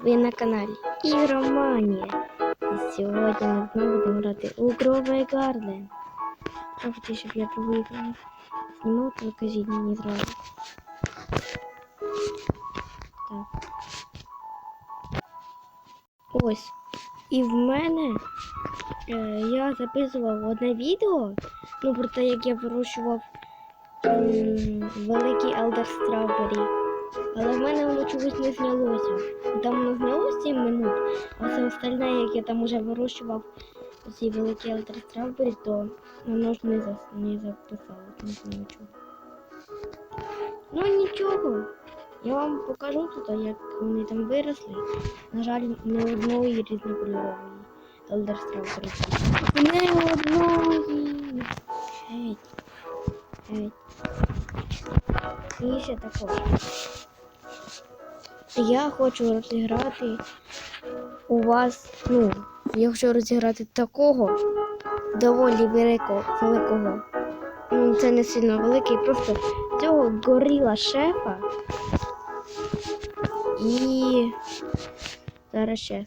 Ви на каналі Ігроманія. І сьогодні ми знову будемо грати у Гровий Гарден. Хочете, щоб я ігру знімав, то кажіть мені зразу. Так. Ось. І в мене е, я записував одне відео, ну про те, як я вирощував м, великий Elder Strawberry. Але в мене воно чогось не знялося. Там воно знялося 7 минут, а все остальне, як я там уже вирощував ці великі Strawberry, то воно ж не, зас... не записало, не знаю чого. Ну нічого. Я вам покажу тут, як вони там виросли. На жаль, не одної різнокольорової Strawberry. Не одної. Геть. Геть. І ще також. Я хочу розіграти у вас, ну, я хочу розіграти такого доволі великого, великого. Ну, це не сильно великий, просто цього горіла шефа. І зараз ще.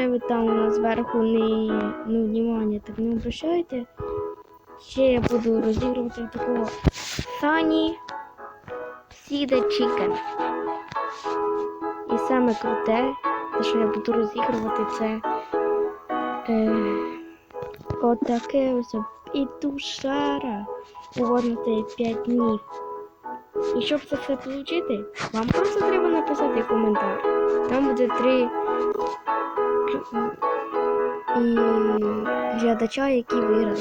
Це ви там зверху не ну, внимання так не обращайте. Ще я буду розігрувати такого Sunny Сіда Chicken. І саме круте, те, що я буду розігрувати, це е, отаке ось пітушара. Угодно 5 днів. І щоб це все отримати, вам просто треба написати коментар. Там буде три і глядача, які виграли.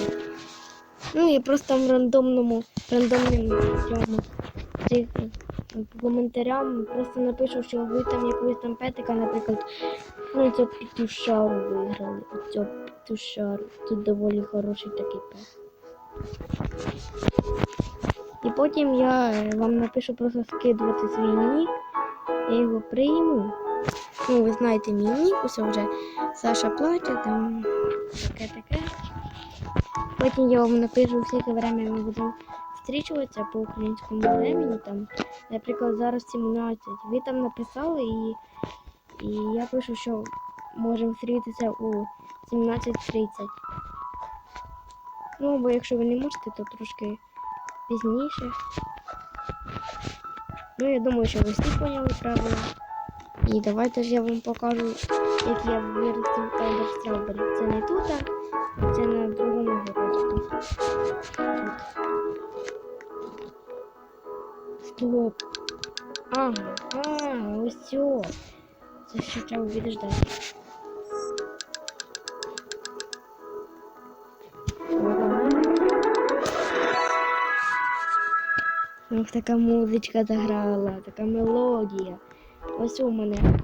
Ну, я просто в рандомному, рандомному цьому по коментарям просто напишу, що ви там якогось там петика, наприклад, ну цього пітушару виграли. Цього пітушару. Тут доволі хороший такий пет. І потім я вам напишу просто скидувати свій нік. Я його прийму. Ну, ви знаєте мій нік, усе вже Саша плаче, там таке-таке. Потім я вам напишу, яке время ми будемо зустрічуватися по українському времени. Там, наприклад, зараз 17. Ви там написали і, і я пишу, що можемо зустрітися у 17.30. Ну, бо якщо ви не можете, то трошки пізніше. Ну, я думаю, що ви всі поняли правила. І давайте ж я вам покажу, як я виростив Elder Strawberry. Це не тут, а це на другому городі. Стоп. Ага, а, ось все. Це ще треба відждати. Ох, така музичка заграла, така мелодія. Ось у мене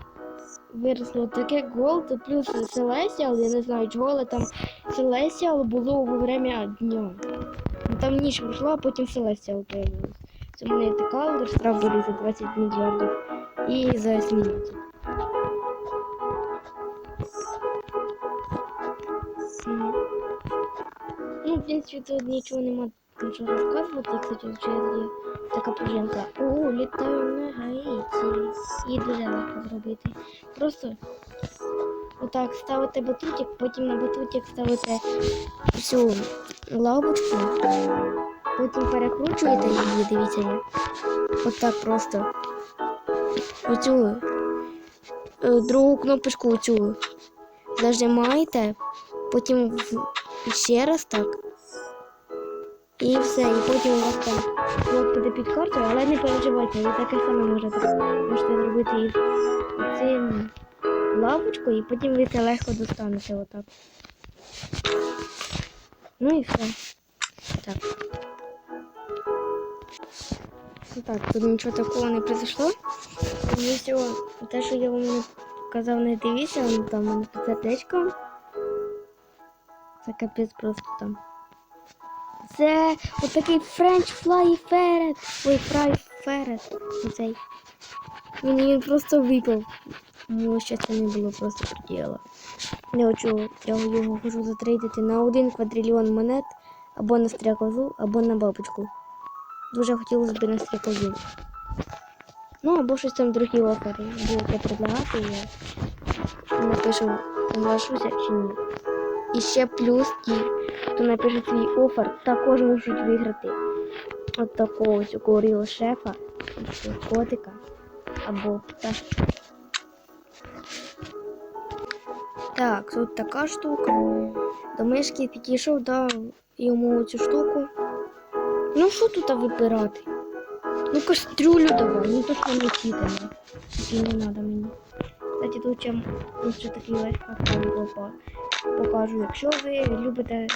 виросло таке голд плюс Селесіал, я не знаю чого, але там Селесіал було во время дня. Ну, Там ніч пройшла, а потім Селесіал появилось. Це у мене така Elder Strawberry за 20 мільярдів і за 17. Мгм. Ну, в принципі, тут нічого нема нічого розказувати, кстати, є така пружинка. О, літаю на гаїті. І дуже легко зробити. Просто отак ставите батутик, потім на батутик ставите всю лавочку, потім перекручуєте її, дивіться як. Отак просто. Оцю е, другу кнопочку оцю зажимаєте, потім ще раз так. І все, і потім у вас там буде під картою, але не переживайте, ви таке саме можете, можете зробити із цим лавочкою, і потім ви це легко достанете отак. Ну і все. Так. Ну так, тут нічого такого не произошло. І всього, те, що я вам казав, не дивіться, там у мене тут сердечко. Це капець просто там. Це отакий French Fly Ferret. Ой, Fry Ferret. Оцей. Він, він просто випав. Його щастя не було просто приділа. Я хочу, я його хочу затрейдити на один квадрильйон монет, або на стрекозу, або на бабочку. дуже хотілося б на стрікові. Ну, або щось там другі офери будете предлагати, я напишу, соглашуся чи ні. І ще плюс ті, хто напише свій офер, також можуть виграти от такого ось горілого шефа, котика або пташки. Так, тут така штука. До мишки підійшов, дав йому цю штуку. Ну що тут вибирати? Ну кастрюлю давай, ну що не читано. Такі не треба мені. Кстати, тут ще, такий лайфхак там попа- покажу. Якщо ви любите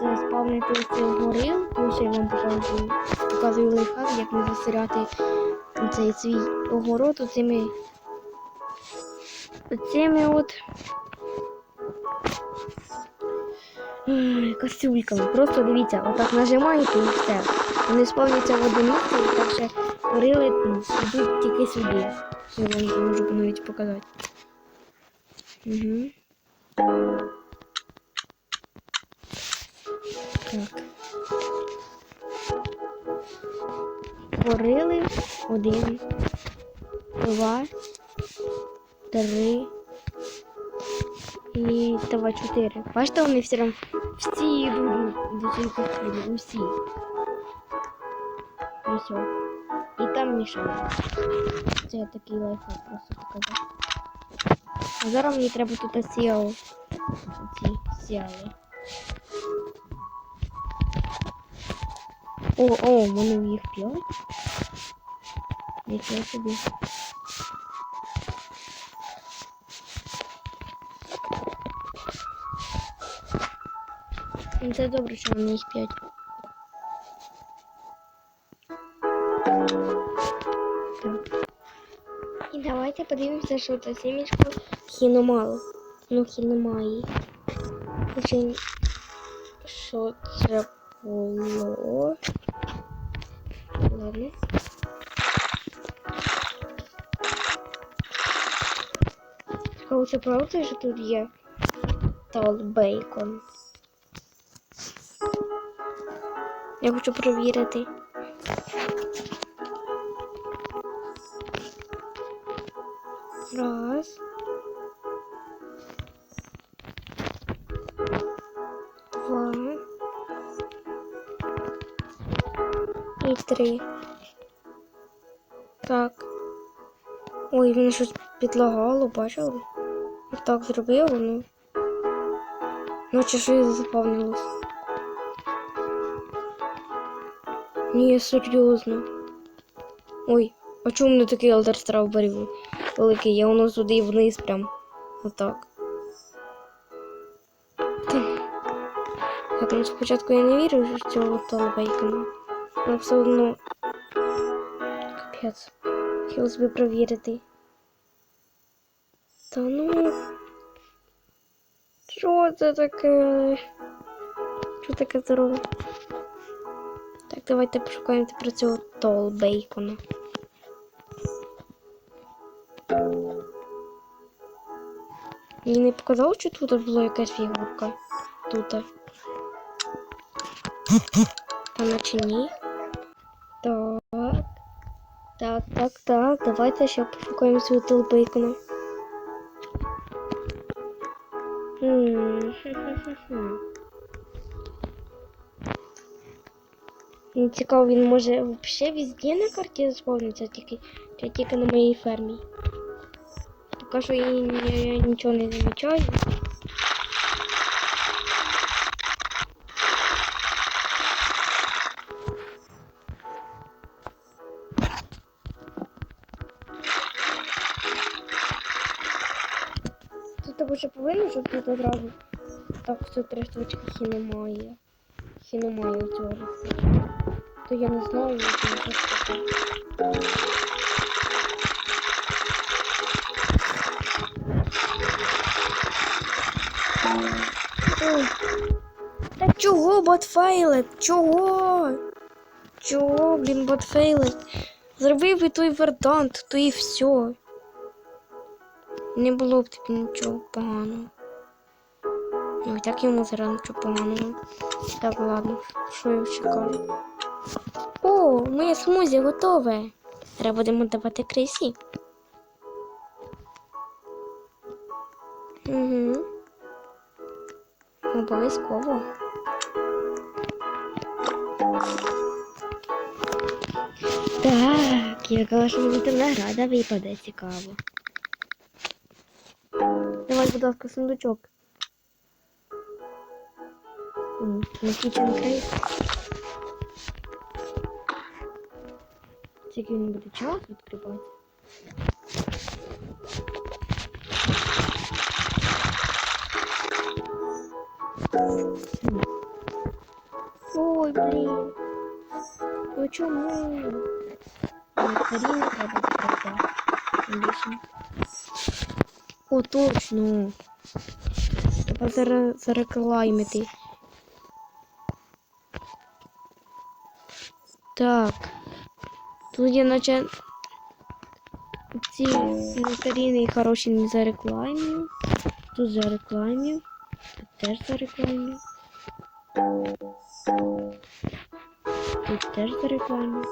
це спавнити цей горил, то ще я вам покажу, показую лайфхак, як не засиряти цей свій огород оцими оцими от ой, кастрюльками. Просто дивіться, отак нажимаєте і все. Вони сповняться в одне місце, і так ще горили м, йдуть тільки сюди. Я вам можу навіть показати. Угу. Так. Горили один, два, три і давай чотири. Бачите, вони всі там всі йдуть до цієї кастрюлі, усі. І. І там мішають. Це такий лайфхак просто показав. А зараз мені треба тут сіал. Ці сіали. О, о, в мене їх п'ять. Нічого собі. Ну, Це добре, що в мене їх п'ять. Так. І давайте подивимося, що це сімечко Хіномало. Ну, хіномаї. Що це було? Ладно. Це правда, що тут є тал бейкон? Я хочу перевірити. І три. Так. Ой, мене щось підлагало, бачили? Так зробило, ну. Наче щось заповнилось. Ні, серйозно. Ой, а чому не такий алтар стравберів великий? Я воно сюди вниз прям. Отак. Та. Так, ну спочатку я не вірю що цього толбейкана. Але все одно. Капець. Хотілося б провірити. Та ну. Що це таке? Що таке здорове? Так, давайте пошукаємо тепер цього толбейкона. Мені не показало, що тут була якась фігурка. Тут. А наче ні. Так. Так, так, так. Давайте ще пошукаємо цього толбейкона. Хм, хм-хм-хм-хм. Мені цікаво, він може взагалі везде на карті заповниться, тільки, тільки на моїй фермі. Поки що я, я, я нічого не замічаю. Тут так уже повинно, щоб тут одразу. Так, все три штучки хінемає. Хінемає цього рецепту. То я не знаю, як це таке. Та чого ботфейлет? Чого? Чого, блін, ботфейлет? Зробив би той вердант, то і все. Не було б тобі нічого поганого. Ну і так йому зараз нічого поганого. Так, ладно, що я чекаю? О, моє смузі готове. Треба будемо давати крисі. Угу. Обов'язково. Так, яка мені там награда випаде, цікаво. Давай, будь ласка, сундучок. М, На кічен крейс. Тільки він буде час відкривати. М. Ой, блін. Ну чому? Каріна треба закрити. Більше. О, точно. Треба зара- зареклаймити. Так. Тут я наче ці нектаріни хороші не зарекламію. Тут зарекламію. Тут теж зарекламію. Тут теж зарекламію.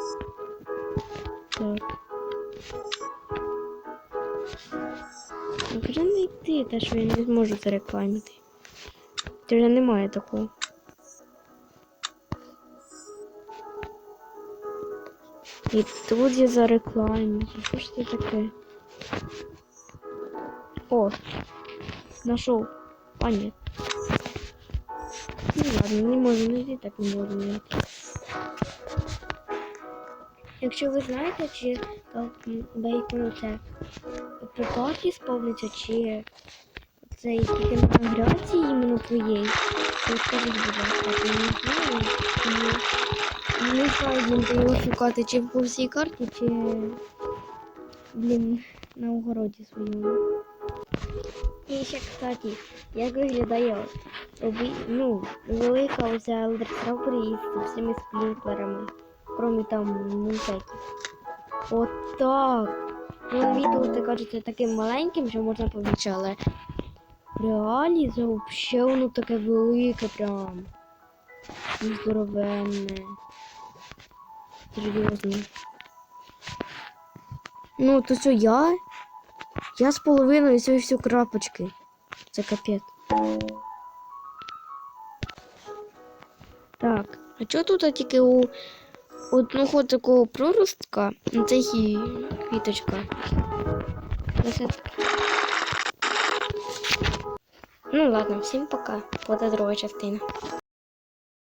Так. Вже не йти, те, що я не зможу зарекламити. Це вже немає такого. І тут я зарекламю. Що ж це таке? О, знайшов. А, ні. Ну ладно, не можу знайти, так не можу знайти. Якщо ви знаєте, чи е, м, бейкон це по сповниться, чи це тільки на грації іменно твоєї, то скажіть, будь ласка, я не знаю. Не знаю, блін, де його шукати, чи по всій карті, чи блін, на огороді своєму. І ще, кстати, як виглядає ну, велика оця Strawberry із всіми крім там мультиків. Отак. Ну, відео ти кажете таким маленьким, що можна побачити, але реалі взагалі воно таке велике прям. Здоровенне. Серйозно. Ну, то що я? Я з половиною цієї всю крапочки. Це капець. Так, а чого тут тільки у одного такого проростка? на Це і квіточка. Ну ладно, всім пока. Буде друга частина.